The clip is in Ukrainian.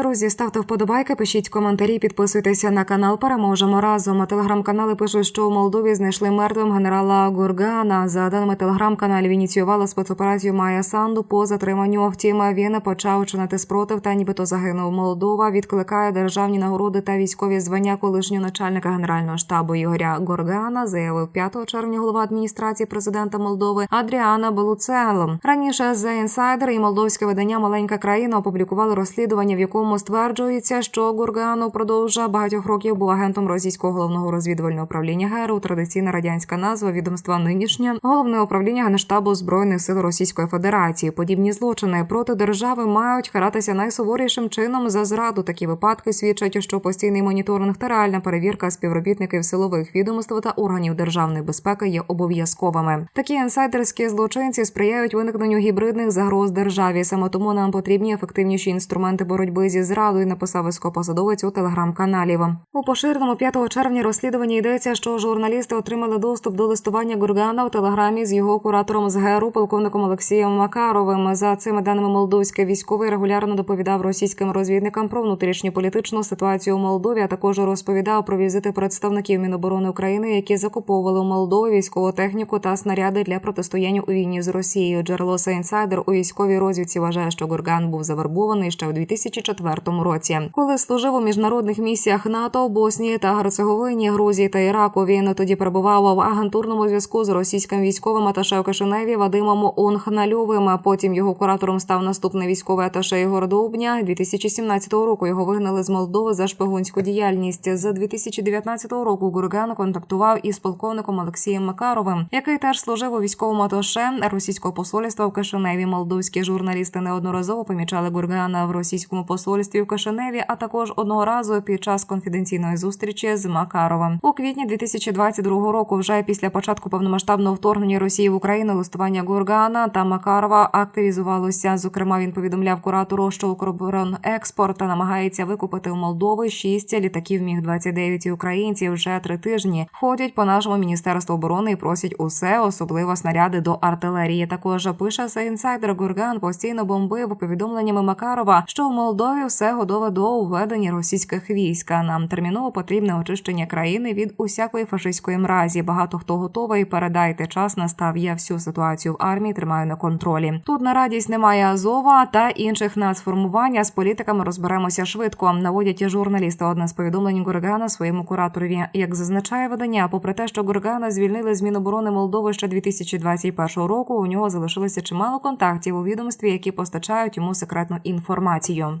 Друзі, ставте вподобайки, пишіть коментарі, підписуйтеся на канал. Переможемо разом. Телеграм-канали пишуть, що у Молдові знайшли мертвим генерала Гургана. За даними телеграм-каналів, ініціювала спецоперацію Майя Санду по затриманню. Втім, він почав чинити спротив та нібито загинув. Молдова відкликає державні нагороди та військові звання колишнього начальника генерального штабу Ігоря Горгана. Заявив 5 червня голова адміністрації президента Молдови Адріана Белуцело. Раніше The Insider і молдовське видання Маленька країна опублікували розслідування, в якому стверджується, що Гурган упродовж багатьох років був агентом російського головного розвідувального управління ГРУ. Традиційна радянська назва відомства нинішнє головне управління Генштабу збройних сил Російської Федерації. Подібні злочини проти держави мають каратися найсуворішим чином за зраду. Такі випадки свідчать, що постійний моніторинг та реальна перевірка співробітників силових відомств та органів державної безпеки є обов'язковими. Такі інсайдерські злочинці сприяють виникненню гібридних загроз державі. Саме тому нам потрібні ефективніші інструменти боротьби зі зрадою. Написав високопосадовець у телеграм-каналі. У поширеному 5 червня розслідуванні йдеться, що журналісти отримали доступ до листування Гургана у телеграмі з його куратором з ГРУ, полковником Олексієм Макаровим. За цими даними молдовський військовий регулярно доповідав російським розвідникам про внутрішню політичну ситуацію у Молдові, а також розповідав про візити представників Міноборони України, які закуповували у Молдові військову техніку та снаряди для протистояння у війні з Росією. Джерело Сейнсайдер у військовій розвідці вважає, що Гурган був завербований ще у 2004 році, коли служив у міжнародних місіях НАТО Боснії та Герцеговині, Грузії та Іраку. Він тоді перебував в агентурному зв'язку з російським військовим аташе в Кишиневі Вадимом Онхнальовим. А потім його куратором став наступний військовий аташе Ігор Довбня. 2017 року його вигнали з Молдови за шпигунську діяльність. З 2019 року Гурган контактував із полковником Олексієм Макаровим, який теж служив у військовому аташе російського посольства в Кишиневі. Молдовські журналісти неодноразово помічали Гургана в російському посольстві в Кишиневі, а також одного разу під час конфіденційної зустрічі з Макаровим у квітні 2022 року. Вже після початку повномасштабного вторгнення Росії в Україну листування Гургана та Макарова активізувалося. Зокрема, він повідомляв куратору, що Укроборонекспорт намагається викупити у Молдови шість літаків міг 29 і українці вже три тижні ходять по нашому міністерству оборони і просять усе, особливо снаряди до артилерії. Також пише інсайдер Гурган постійно бомбив повідомленнями Макарова, що в Молдові все готове до уведення російських військ. Нам терміново потрібне очищення країни від усякої фашистської мразі. Багато хто готовий. Передайте час настав. Я всю ситуацію в армії тримаю на контролі. Тут на радість немає Азова та інших нацформувань. а З політиками розберемося швидко. Наводять журналісти. Одне з повідомлень Гургана своєму кураторові. Як зазначає видання, попри те, що Гургана звільнили з Міноборони Молдови ще 2021 року. У нього залишилося чимало контактів у відомстві, які постачають йому секретну інформацію.